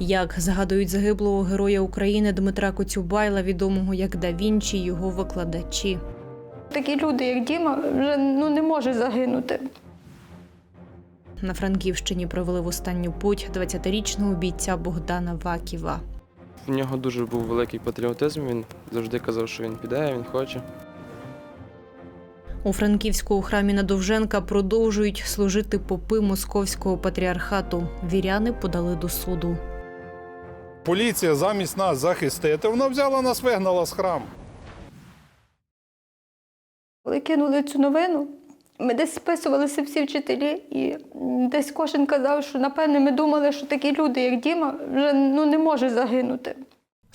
Як згадують загиблого героя України Дмитра Коцюбайла, відомого як Да Вінчі, його викладачі. Такі люди, як Діма, вже ну, не можуть загинути. На Франківщині провели в останню путь 20-річного бійця Богдана Ваківа. У нього дуже був великий патріотизм. Він завжди казав, що він піде, він хоче. У Франківську храмі на Довженка продовжують служити попи московського патріархату. Віряни подали до суду. Поліція замість нас захистити, вона взяла нас, вигнала з храму. Коли кинули цю новину, ми десь списувалися всі вчителі, і десь кожен казав, що напевне ми думали, що такі люди, як Діма, вже ну, не можуть загинути.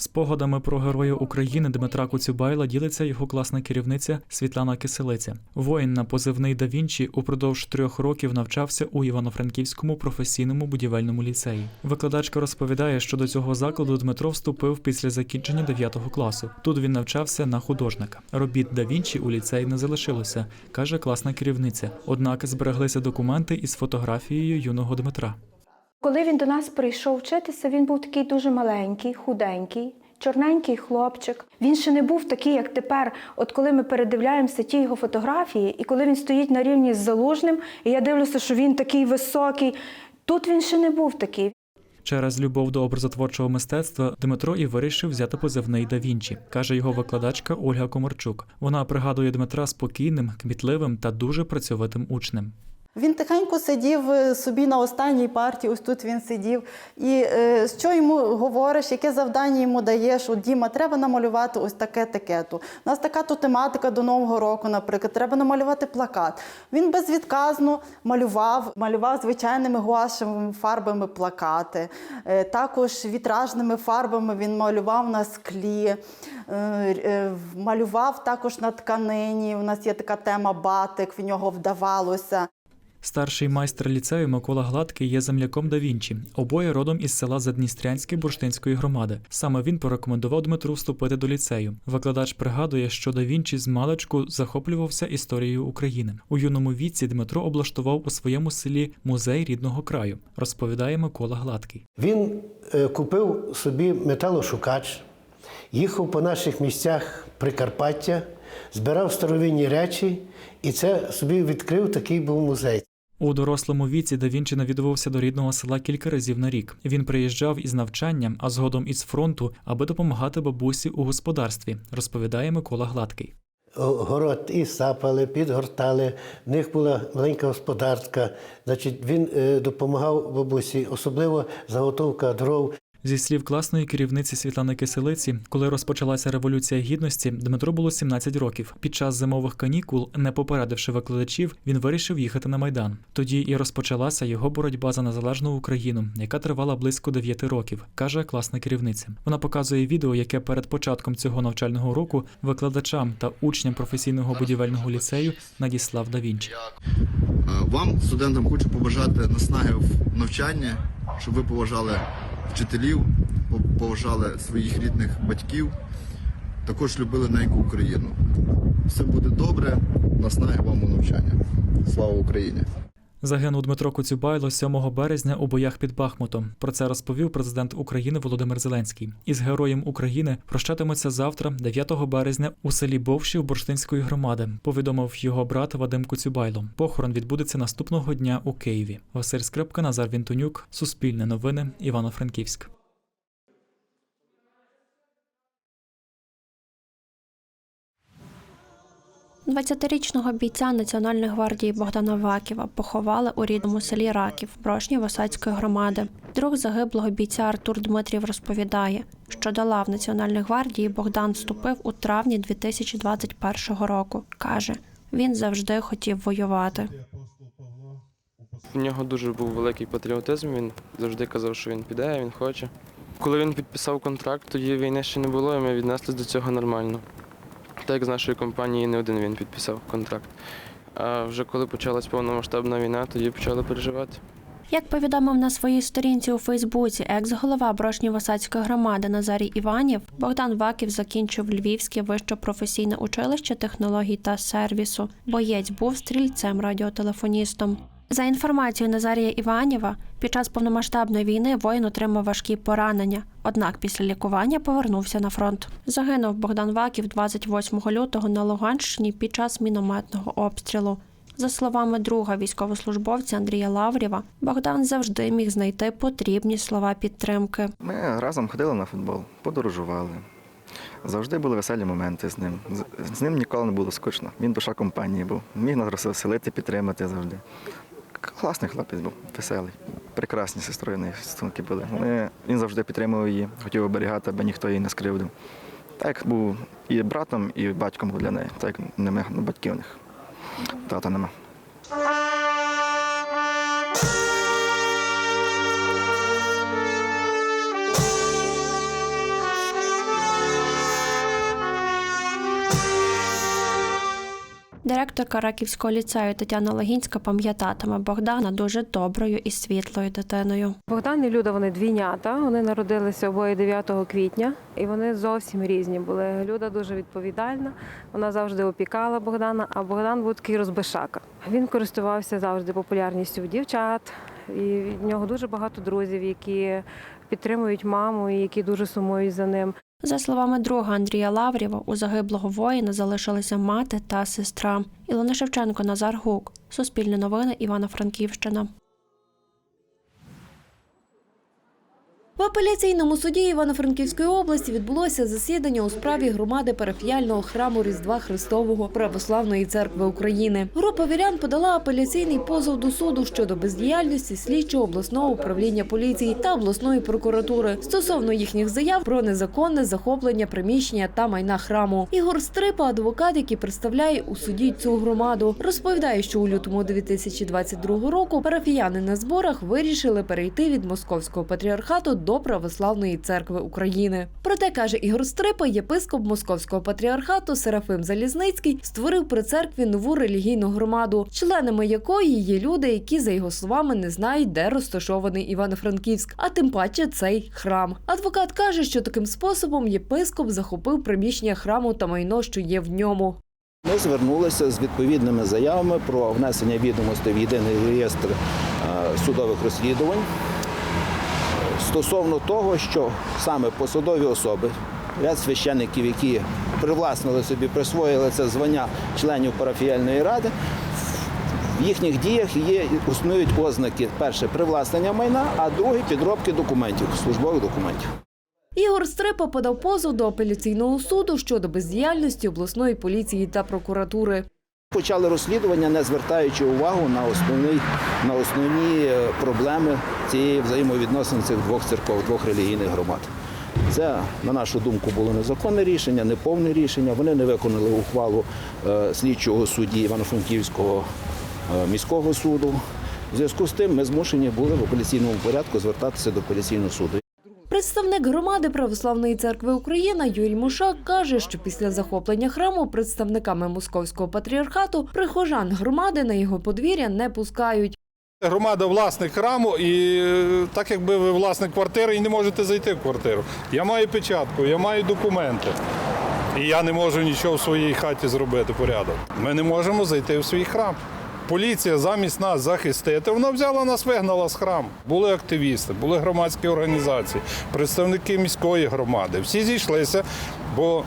Спогадами про героя України Дмитра Коцюбайла ділиться його класна керівниця Світлана Киселиця. Воїн на позивний Да Вінчі упродовж трьох років навчався у Івано-Франківському професійному будівельному ліцеї. Викладачка розповідає, що до цього закладу Дмитро вступив після закінчення 9 класу. Тут він навчався на художника. Робіт Да Вінчі у ліцеї не залишилося, каже класна керівниця. Однак збереглися документи із фотографією юного Дмитра. Коли він до нас прийшов вчитися, він був такий дуже маленький, худенький, чорненький хлопчик. Він ще не був такий, як тепер. От коли ми передивляємося ті його фотографії, і коли він стоїть на рівні з залужним, і я дивлюся, що він такий високий. Тут він ще не був такий. Через любов до образотворчого мистецтва Дмитро і вирішив взяти позивний да Вінчі, каже його викладачка Ольга Комарчук. Вона пригадує Дмитра спокійним, кмітливим та дуже працьовитим учнем. Він тихенько сидів е, собі на останній парті, ось тут він сидів. І е, що йому говориш, яке завдання йому даєш? От Діма, треба намалювати ось таке таке-то. У нас така то тематика до Нового року, наприклад, треба намалювати плакат. Він безвідказно малював, малював звичайними гуашевими фарбами плакати. Е, також вітражними фарбами він малював на склі, е, е, малював також на тканині. У нас є така тема батик, в нього вдавалося. Старший майстер ліцею Микола Гладкий є земляком да Вінчі, обоє родом із села Задністрянське Бурштинської громади. Саме він порекомендував Дмитру вступити до ліцею. Викладач пригадує, що да Вінчі з маличку захоплювався історією України. У юному віці Дмитро облаштував у своєму селі музей рідного краю, розповідає Микола Гладкий. Він е, купив собі металошукач, їхав по наших місцях Прикарпаття, збирав старовинні речі, і це собі відкрив такий був музей. У дорослому віці да Вінчі навідувався до рідного села кілька разів на рік. Він приїжджав із навчанням, а згодом із фронту, аби допомагати бабусі у господарстві, розповідає Микола Гладкий. Город і сапали, підгортали. В них була маленька господарка. Значить, він е, допомагав бабусі, особливо заготовка дров. Зі слів класної керівниці Світлани Киселиці, коли розпочалася революція гідності, Дмитро було 17 років. Під час зимових канікул, не попередивши викладачів, він вирішив їхати на майдан. Тоді і розпочалася його боротьба за незалежну Україну, яка тривала близько 9 років, каже класна керівниця. Вона показує відео, яке перед початком цього навчального року викладачам та учням професійного будівельного ліцею надіслав да Вінчі. Е, Вам, студентам, хочу побажати наснаги в навчанні, щоб ви поважали вчителів, поважали своїх рідних батьків, також любили неньку Україну. Все буде добре, наснаги вам у навчання. Слава Україні! Загинув Дмитро Коцюбайло 7 березня у боях під Бахмутом. Про це розповів президент України Володимир Зеленський. Із героєм України прощатиметься завтра, 9 березня, у селі Бовшів Бурштинської громади. Повідомив його брат Вадим Коцюбайло. Похорон відбудеться наступного дня у Києві. Василь Скрипка, Назар Вінтонюк, Суспільне новини, Івано-Франківськ. – 20-річного бійця Національної гвардії Богдана Ваківа поховали у рідному селі Раків Брошньо-Васацької громади. Друг загиблого бійця Артур Дмитрів розповідає, що до лав Національної гвардії Богдан вступив у травні 2021 року. Каже, він завжди хотів воювати. У нього дуже був великий патріотизм. Він завжди казав, що він піде, він хоче. Коли він підписав контракт, тоді війни ще не було, і ми віднеслись до цього нормально. Так з нашої компанії не один він підписав контракт. А вже коли почалась повномасштабна війна, тоді почали переживати. Як повідомив на своїй сторінці у Фейсбуці екс-голова Брошньо-Васацької громади Назарій Іванів, Богдан Ваків закінчив Львівське вище професійне училище технологій та сервісу. Боєць був стрільцем радіотелефоністом. За інформацією Назарія Іванєва, під час повномасштабної війни воїн отримав важкі поранення. Однак після лікування повернувся на фронт. Загинув Богдан Ваків 28 лютого на Луганщині під час мінометного обстрілу. За словами друга військовослужбовця Андрія Лаврєва, Богдан завжди міг знайти потрібні слова підтримки. Ми разом ходили на футбол, подорожували. Завжди були веселі моменти з ним. З- ним ніколи не було скучно. Він душа компанії був. Міг нас розвеселити, підтримати завжди. Класний хлопець був, веселий. Прекрасні сестрою неї стосунки були. Вони, він завжди підтримував її, хотів оберігати, аби ніхто її не скривдив. Так був і братом, і батьком був для неї. Так як ну, батьків у них. Тата нема. Директорка Раківського ліцею Тетяна Логінська пам'ятатиме Богдана дуже доброю і світлою дитиною. Богдан і Люда вони двійнята. Вони народилися обоє 9 квітня, і вони зовсім різні були. Люда дуже відповідальна, вона завжди опікала Богдана, а Богдан був такий розбишака. Він користувався завжди популярністю у дівчат, і в нього дуже багато друзів, які підтримують маму і які дуже сумують за ним. За словами друга Андрія Лаврєва, у загиблого воїна залишилися мати та сестра. Ілона Шевченко, Назар Гук. Суспільне новини Івано-Франківщина. В апеляційному суді Івано-Франківської області відбулося засідання у справі громади парафіяльного храму Різдва Христового Православної церкви України. Група вірян подала апеляційний позов до суду щодо бездіяльності слідчого обласного управління поліції та обласної прокуратури стосовно їхніх заяв про незаконне захоплення приміщення та майна храму. Ігор Стрипа, адвокат, який представляє у суді цю громаду, розповідає, що у лютому 2022 року парафіяни на зборах вирішили перейти від московського патріархату до православної церкви України. Проте каже Ігор Стрипа, єпископ московського патріархату Серафим Залізницький створив при церкві нову релігійну громаду, членами якої є люди, які за його словами не знають, де розташований Івано-Франківськ, а тим паче цей храм. Адвокат каже, що таким способом єпископ захопив приміщення храму та майно, що є в ньому. Ми звернулися з відповідними заявами про внесення відомостей в єдиний реєстр судових розслідувань стосовно того, що саме посадові особи, ряд священників, які привласнили собі, присвоїли це звання членів парафіяльної ради, в їхніх діях є існують ознаки перше привласнення майна, а друге підробки документів, службових документів. Ігор Стрипа подав позов до апеляційного суду щодо бездіяльності обласної поліції та прокуратури. Почали розслідування, не звертаючи увагу на основні, на основні е, проблеми цієї взаємовідносин цих двох церков, двох релігійних громад. Це, на нашу думку, було незаконне рішення, неповне рішення. Вони не виконали ухвалу е, слідчого судді Івано-Франківського е, міського суду. В зв'язку з тим ми змушені були в апеляційному порядку звертатися до апеляційного суду. Представник громади Православної церкви України Юрій Мушак каже, що після захоплення храму представниками московського патріархату прихожан громади на його подвір'я не пускають. Громада власник храму, і е, так якби ви власник квартири і не можете зайти в квартиру. Я маю печатку, я маю документи. І я не можу нічого в своїй хаті зробити порядок. Ми не можемо зайти в свій храм. Поліція замість нас захистити, вона взяла нас, вигнала з храму. Були активісти, були громадські організації, представники міської громади. Всі зійшлися, бо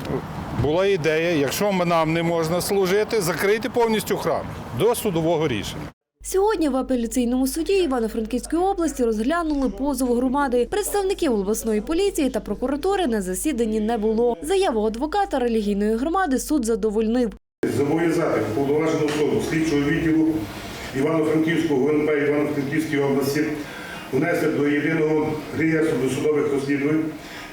була ідея, якщо нам не можна служити, закрити повністю храм до судового рішення. Сьогодні в апеляційному суді Івано-Франківської області розглянули позов громади. Представників обласної поліції та прокуратури на засіданні не було. Заяву адвоката релігійної громади суд задовольнив. Зобов'язати уповноважену особу слідчого відділу Івано-Франківського ГНП Івано-Франківської області внести до єдиного реєстру досудових розслідувань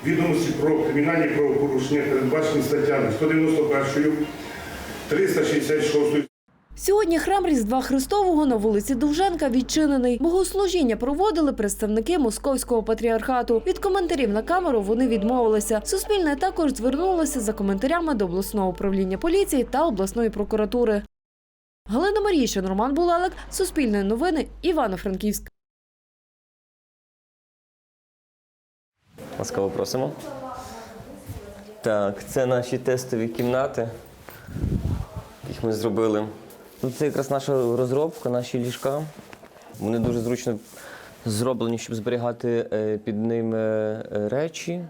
відомості про кримінальні правопорушення, передбачені статтями 191, 366 Сьогодні храм Різдва Христового на вулиці Довженка відчинений. Богослужіння проводили представники московського патріархату. Від коментарів на камеру вони відмовилися. Суспільне також звернулося за коментарями до обласного управління поліції та обласної прокуратури. Галина Марійшин, Роман Булалик, Суспільне новини, Івано-Франківськ. Ласкаво просимо. Так, це наші тестові кімнати, їх ми зробили. Тут це якраз наша розробка, наші ліжка. Вони дуже зручно зроблені, щоб зберігати е, під ними е, речі.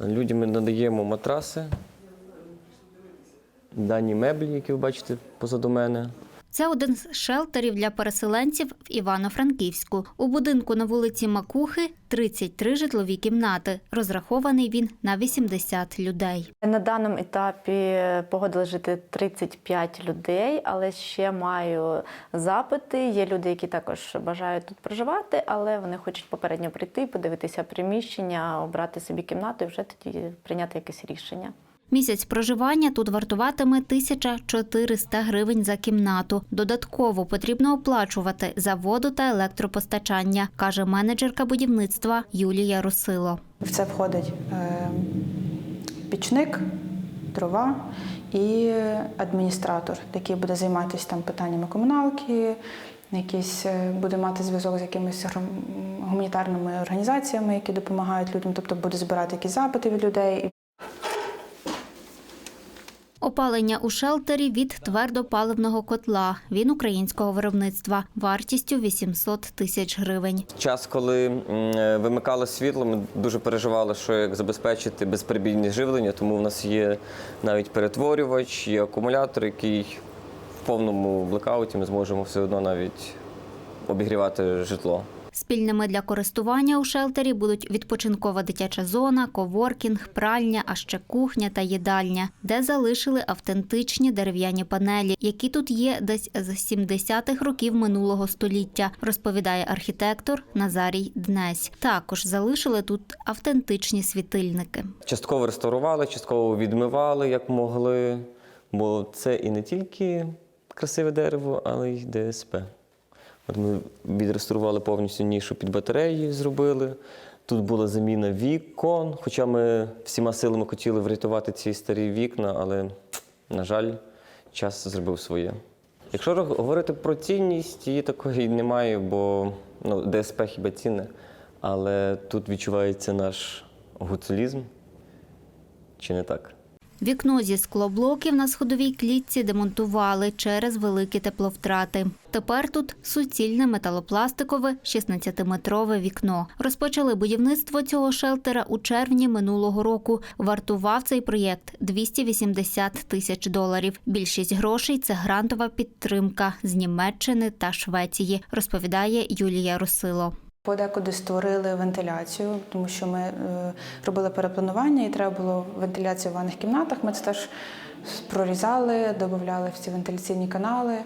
Людям ми надаємо матраси, дані меблі, які ви бачите позаду мене. Це один з шелтерів для переселенців в Івано-Франківську. У будинку на вулиці Макухи 33 житлові кімнати. Розрахований він на 80 людей. На даному етапі погодили жити 35 людей, але ще маю запити. Є люди, які також бажають тут проживати, але вони хочуть попередньо прийти, подивитися приміщення, обрати собі кімнату і вже тоді прийняти якесь рішення. Місяць проживання тут вартуватиме 1400 гривень за кімнату. Додатково потрібно оплачувати за воду та електропостачання, каже менеджерка будівництва Юлія Русило. В це входить е, пічник, дрова і адміністратор, який буде займатися там питаннями комуналки, якийсь е, буде мати зв'язок з якимись гуманітарними організаціями, які допомагають людям, тобто буде збирати якісь запити від людей. Опалення у шелтері від твердопаливного котла. Він українського виробництва вартістю 800 тисяч гривень. Час, коли е, вимикало світло, ми дуже переживали, що як забезпечити безперебійне живлення, тому в нас є навіть перетворювач, є акумулятор, який в повному блекауті ми зможемо все одно навіть обігрівати житло. Спільними для користування у шелтері будуть відпочинкова дитяча зона, коворкінг, пральня, а ще кухня та їдальня, де залишили автентичні дерев'яні панелі, які тут є десь з 70-х років минулого століття, розповідає архітектор Назарій Днесь. Також залишили тут автентичні світильники. Частково реставрували, частково відмивали, як могли. Бо це і не тільки красиве дерево, але й ДСП. Ми відреставрували повністю нішу під батареї, зробили. Тут була заміна вікон, хоча ми всіма силами хотіли врятувати ці старі вікна, але, на жаль, час зробив своє. Якщо говорити про цінність, її такої немає, бо ну, ДСП хіба цінне, але тут відчувається наш гуцулізм. Чи не так? Вікно зі склоблоків на сходовій клітці демонтували через великі тепловтрати. Тепер тут суцільне металопластикове 16-метрове вікно. Розпочали будівництво цього шелтера у червні минулого року. Вартував цей проєкт 280 тисяч доларів. Більшість грошей це грантова підтримка з Німеччини та Швеції, розповідає Юлія Русило. Подекуди створили вентиляцію, тому що ми е, робили перепланування і треба було вентиляцію в ванних кімнатах. Ми це теж прорізали, додавали в ці вентиляційні канали. Е,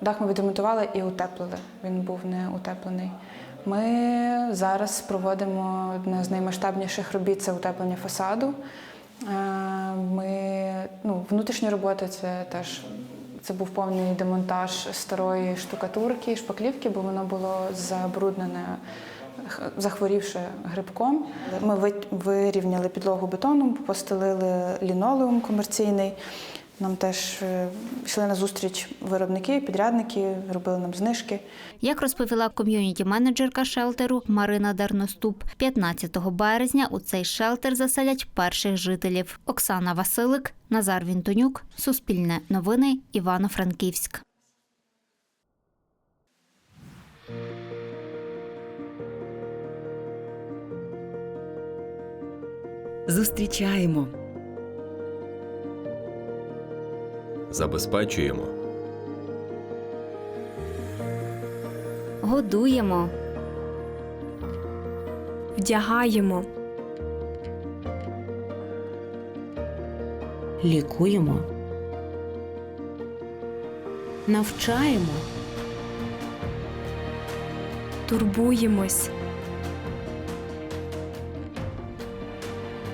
дах ми відремонтували і утеплили. Він був не утеплений. Ми зараз проводимо одне з наймасштабніших робіт це утеплення фасаду. Е, Ми, ну, внутрішні роботи це теж це був повний демонтаж старої штукатурки, шпаклівки, бо воно було забруднене, захворівши грибком. Ми вирівняли підлогу бетоном, постелили лінолеум комерційний. Нам теж е, йшли на зустріч виробники, підрядники, робили нам знижки. Як розповіла ком'юніті-менеджерка шелтеру Марина Дерноступ, 15 березня у цей шелтер заселять перших жителів. Оксана Василик, Назар Вінтонюк, Суспільне новини, Івано-Франківськ. Зустрічаємо, Забезпечуємо. Годуємо, Вдягаємо, лікуємо, навчаємо, турбуємось,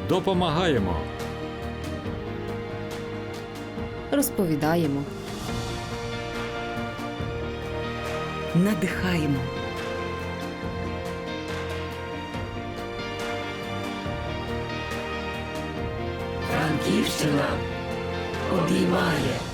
Допомагаємо. Розповідаємо, надихаємо. Франківщина обіймає.